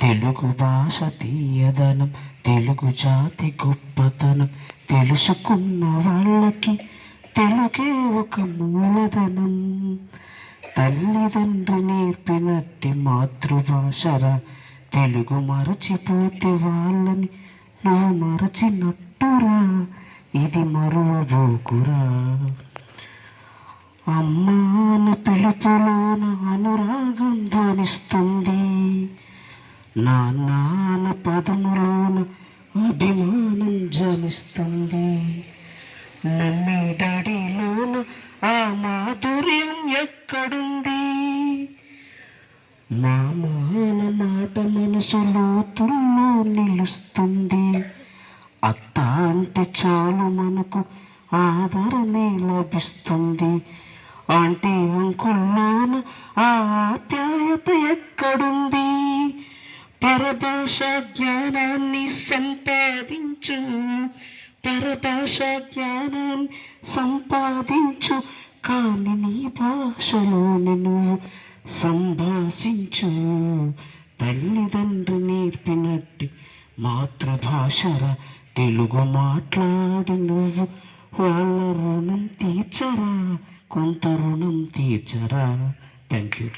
తెలుగు భాష తీయదనం తెలుగు జాతి గొప్పతనం తెలుసుకున్న వాళ్ళకి తెలుగే ఒక మూలధనం. తల్లిదండ్రి నేర్పినట్టి మాతృభాషరా తెలుగు మరచిపోతే వాళ్ళని నువ్వు మరచినట్టురా ఇది మరువబోకురా. అమ్మాన పిలుపులోన అనురాగం ధ్వనిస్తుంది. నా నాన్న పదములోన అభిమానం జనిస్తుంది. మమ్మీ డాడీలోన ఆ మాధుర్యం ఎక్కడుంది? మామాన మాట మనసు లోతుల్లో నిలుస్తుంది. అత్త అంటే చాలు మనకు ఆదరణే లభిస్తుంది. ఆంటీ అంకుల్లోన ఆ ఆప్యాయత ఎక్కడుంది? పరభాష జ్ఞానాన్ని సంపాదించు. పరభాష జ్ఞానాన్ని సంపాదించు. కానీ నీ భాషలోని నువ్వు సంభాషించు. తల్లిదండ్రి నేర్పినట్టు మాతృభాషర తెలుగు మాట్లాడి నువ్వు. వాళ్ళ రుణం తీర్చరా? కొంత రుణం తీర్చరా? Thank you